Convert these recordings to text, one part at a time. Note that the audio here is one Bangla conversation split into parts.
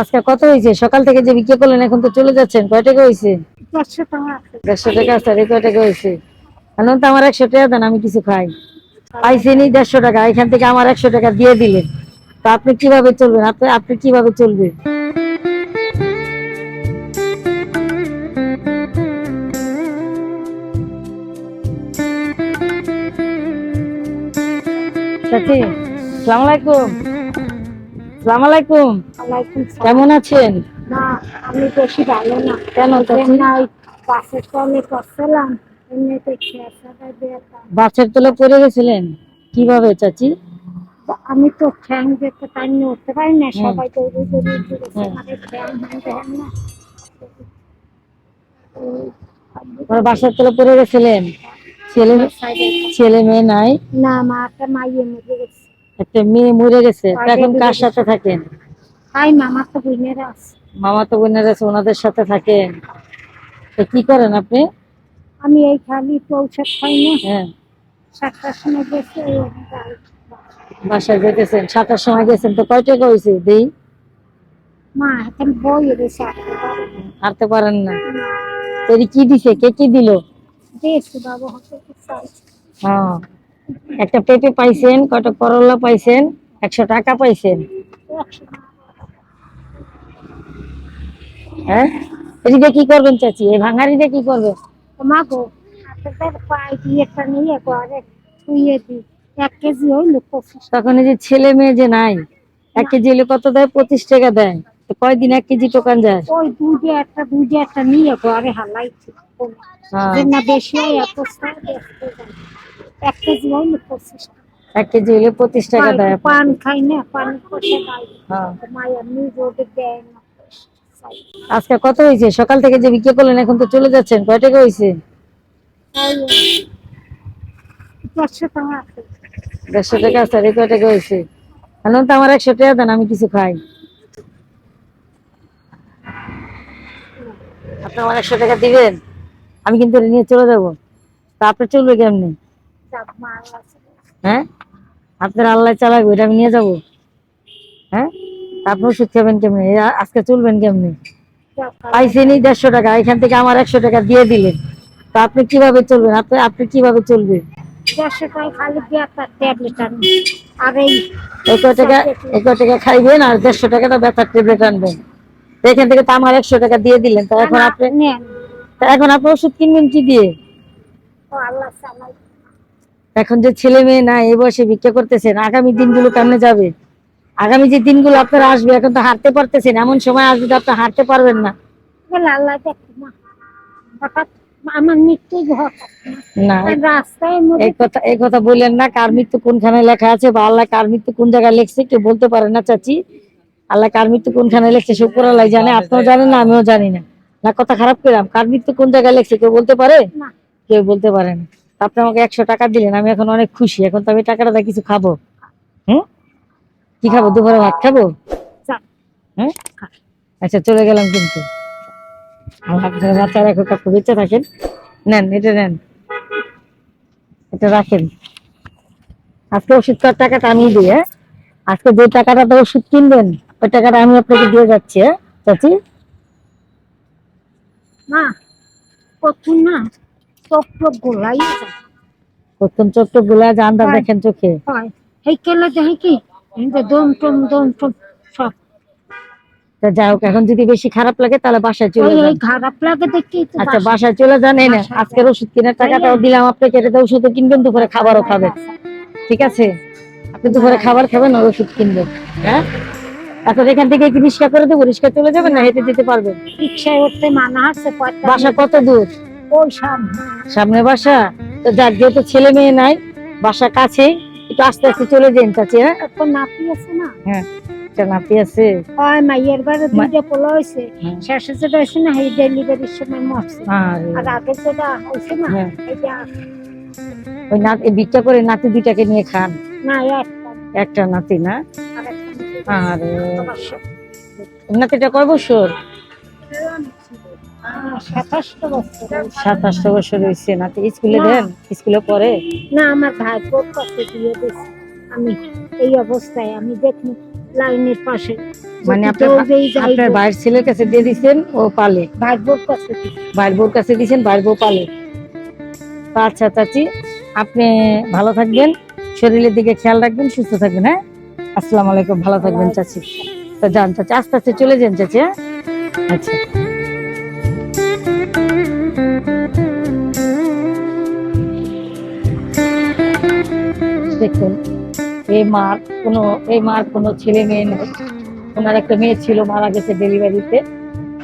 আজকে কত হয়েছে? সকাল থেকে যে বিক্রি করলেন এখন তো চলে যাচ্ছেন। কয় টাকা হয়েছে? দেড়শো টাকা। আছে আর কয় টাকা হয়েছে? এখন তো আমার একশো টাকা দেন আমি কিছু খাই। পাইছেনি দেড়শো টাকা এখান থেকে আমার একশো টাকা দিয়ে দিলেন। তো আপনি কীভাবে চলবেন? আপনি আপনি কীভাবে চলবেন? চাচি সালাম আলাইকুম। সালাম। আলাইকুম কেমন আছেন? না আমি বেশি ভালো না। কেন বাসের কলে করছিলাম বাচ্চার তোলা পড়ে গেছিলেন? কীভাবে চাচি? আমি তো ঠ্যাং দেখতে না উঠতে পারি না সবাই দৌড়ে দৌড়ে। মানে ঠ্যাং না। বাসার তোলা পড়ে গেছিলেন? ছেলে ছেলে মেয়ে নাই? না মা একটা মাইয়ে মরে গেছে। একটা মেয়ে মরে গেছে এখন কার সাথে থাকেন? তাই মামা তো বোনেরা আছে। মামা তো বোনের আছে ওনাদের সাথে থাকেন? তো কি করেন আপনি? আমি এই খালি পৌঁছাত খাই না। হ্যাঁ। সাতটার সময় গেছে বাসায় যেতেছেন সাতটার সময় গেছেন তো কয় টাকা হয়েছে দেই? মা এখন বই পারেন না। কি দিছে? কে কি দিল? দেখছি বাবু হতে হ্যাঁ। একটা পেঁপে পাইছেন কয়টা করলা পাইছেন একশো টাকা পাইছেন। হ্যাঁ? কি করবেন চাচি? এই ভাঙারি দিয়ে কি করবেন? তো মা গো আপনাদের পায়ে দিয়ে একটা নিয়ে ঘরে শুয়ে দিই। এক কেজি হইল পঁচিশ তখন এই যে ছেলে মেয়ে যে নাই এক কেজি হলে কত দেয়? পঁচিশ টাকা দেয়। কয়দিন এক কেজি টোকান যায়? ওই দুধে একটা দুধে একটা নিয়ে ঘরে হালাইছি। না বেশি এক কেজি হইল পঁচিশ টাকা। এক কেজি হলে পঁচিশ টাকা দেয়। পান- খাই না পান খাই। হ্যাঁ। মায়ের নিজ রোদে দেয় না আজকে কত হয়েছে? সকাল থেকে যে বিক্রি করলেন এখন তো চলে যাচ্ছেন। কয় টাকা হয়েছে? দেড়শো টাকা আছে আর কয় টাকা হয়েছে? এখন তো আমার একশো টাকা দেন আমি কিছু খাই। আপনি আমার একশো টাকা দিবেন আমি কিন্তু নিয়ে চলে যাব। তা আপনি চলবে কেমনি? হ্যাঁ? আপনার আল্লাহ চালাবে এটা আমি নিয়ে যাব। হ্যাঁ? আপনি ওষুধ খাবেন কেমনি? আজকে চলবেন কেমনি? পাইছেনি দেড়শো টাকা এখান থেকে আমার একশো টাকা দিয়ে দিলেন। তা আপনি কীভাবে চলবেন? আপনি আপনি কীভাবে চলবেন? খাইবেন আর দেড়শো টাকাটা ব্যথার ট্যাবলেট আনবেন। এখান থেকে তো আমার একশো টাকা দিয়ে দিলেন। তা এখন আপনি এখন আপনি ওষুধ কিনবেন কি দিয়ে? আল্লাহ এখন যে ছেলে মেয়ে না এই বয়সে ভিক্ষা করতেছেন আগামী দিনগুলো কেমনে যাবে? আগামী যে দিনগুলো আপনারা আসবে এখন তো হাঁটতে পারতেছেন এমন সময় আসবে তো আপনি হাঁটতে পারবেন না। আল্লাহ হঠাৎ আমার মৃত্যু না। এই কথা এই কথা বললেন না কার মৃত্যু কোনখানে লেখা আছে বা আল্লাহ কার মৃত্যু কোন জায়গায় লেখছে কেউ বলতে পারে না চাচি। আল্লাহ কার মৃত্যু কোনখানে লেখছে জানে আপনিও জানেন না আমিও জানি না। না কথা খারাপ করলাম কার মৃত্যু কোন জায়গায় লেখছে কেউ বলতে পারে? কেউ বলতে পারে না। আপনি আমাকে একশো টাকা দিলেন আমি এখন অনেক খুশি। এখন তো আমি টাকাটা দিয়ে কিছু খাব। হুম? কি খাব? দুপুরে ভাত খাব? হ্যাঁ আচ্ছা চলে গেলাম কিন্তু। আপনার কাকু বেঁচে থাকেন। নেন এটা নেন। এটা রাখেন। আজকে ওষুধ করার টাকাটা আমি দিই হ্যাঁ? আজকে যে টাকাটা তো ওষুধ কিনবেন ওই টাকাটা আমি আপনাকে দিয়ে যাচ্ছি হ্যাঁ চাচি? না কত না? চোখ গোলাই প্রথম চোখ জানদার দেখেন চোখে। এই কেলে দেখি কি? দম টম দম টম সব। তা যাই হোক এখন যদি বেশি খারাপ লাগে তাহলে বাসায় চলে যান। খারাপ লাগে দেখি আচ্ছা বাসায়। চলে যান এই না আজকের ওষুধ কেনার টাকাটাও দিলাম আপনাকে এটা ওষুধও কিনবেন দুপুরে খাবারও খাবেন। ঠিক আছে? আপনি দুপুরে খাবার খাবেন আর ওষুধ কিনবেন হ্যাঁ? এখন এখান থেকে কি রিক্সা করে দেবো? রিক্সা চলে যাবেন না হেঁটে যেতে পারবেন? রিক্সায় উঠতে মানা আছে বাসা কত দূর? ওই সামনে। সামনে বাসা? তো যার যেহেতু ছেলে মেয়ে নাই বাসা কাছে একটু আস্তে আস্তে চলে যান চাচি হ্যাঁ? এত নাতি আছে না? হ্যাঁ একটা নাতি আছে। হয় মাইয়ের বারে দুইটা পোলা হয়েছে হ্যাঁ। শেষে যেটা হয়েছে না এই ডেলিভারির সময় মরছে আর আগে যেটা হয়েছে না হ্যাঁ। এটা ওই নাতি ভিক্ষা করে নাতি দুইটাকে নিয়ে খান। না একটা। একটা নাতি না? আরে নাতিটা কয় বছর? সাতাশটা বছর। হয়েছে। নাতি স্কুলে দেন? স্কুলে পড়ে? না আমার ভাই বোর কাছে দিয়ে দিয়েছে আমি এই অবস্থায় আমি দেখি লাইনের পাশে মানে আপনার ভাইয়ের ছেলের কাছে দিয়ে দিছেন ও পালে? ভাগ্যর কাছে দিছি। ভাইয়ের বউর কাছে দিয়েছেন ভাইয়ের বউ পালে? আচ্ছা চাচি আপনি ভালো থাকবেন শরীরের দিকে খেয়াল রাখবেন সুস্থ থাকবেন হ্যাঁ? আসসালামু আলাইকুম ভালো থাকবেন চাচি। তো যান চাচি আস্তে আস্তে চলে যান চাচি হ্যাঁ? আচ্ছা। দেখুন এই মার কোনো এই মার কোনো ছেলে মেয়ে নেই। ওনার একটা মেয়ে ছিল, মারা গেছে ডেলিভারিতে।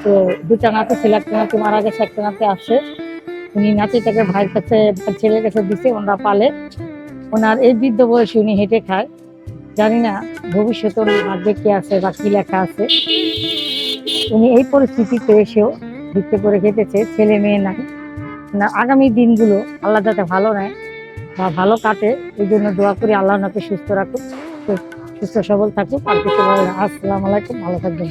তো দুটা নাতি ছিল, একটা নাতি মারা গেছে, একটা নাতি আসে উনি নাতিটাকে ভাইয়ের কাছে ছেলের কাছে দিছে, ওনারা পালে। ওনার এই বৃদ্ধ বয়সে উনি হেঁটে খায়। জানি না ভবিষ্যতে ওনার ভাগ্যে কি আছে বা কি লেখা আছে। উনি এই পরিস্থিতিতে এসেও ভিক্ষে করে খেতেছে ছেলে মেয়ে না না, আগামী দিনগুলো আল্লাহ যাতে ভালো নেয় বা ভালো কাটে, এই জন্য দোয়া করি আল্লাহ নাকে সুস্থ রাখুক, সুস্থ সবল থাকুক আর কিছু। আসসালামু আলাইকুম, ভালো থাকবেন।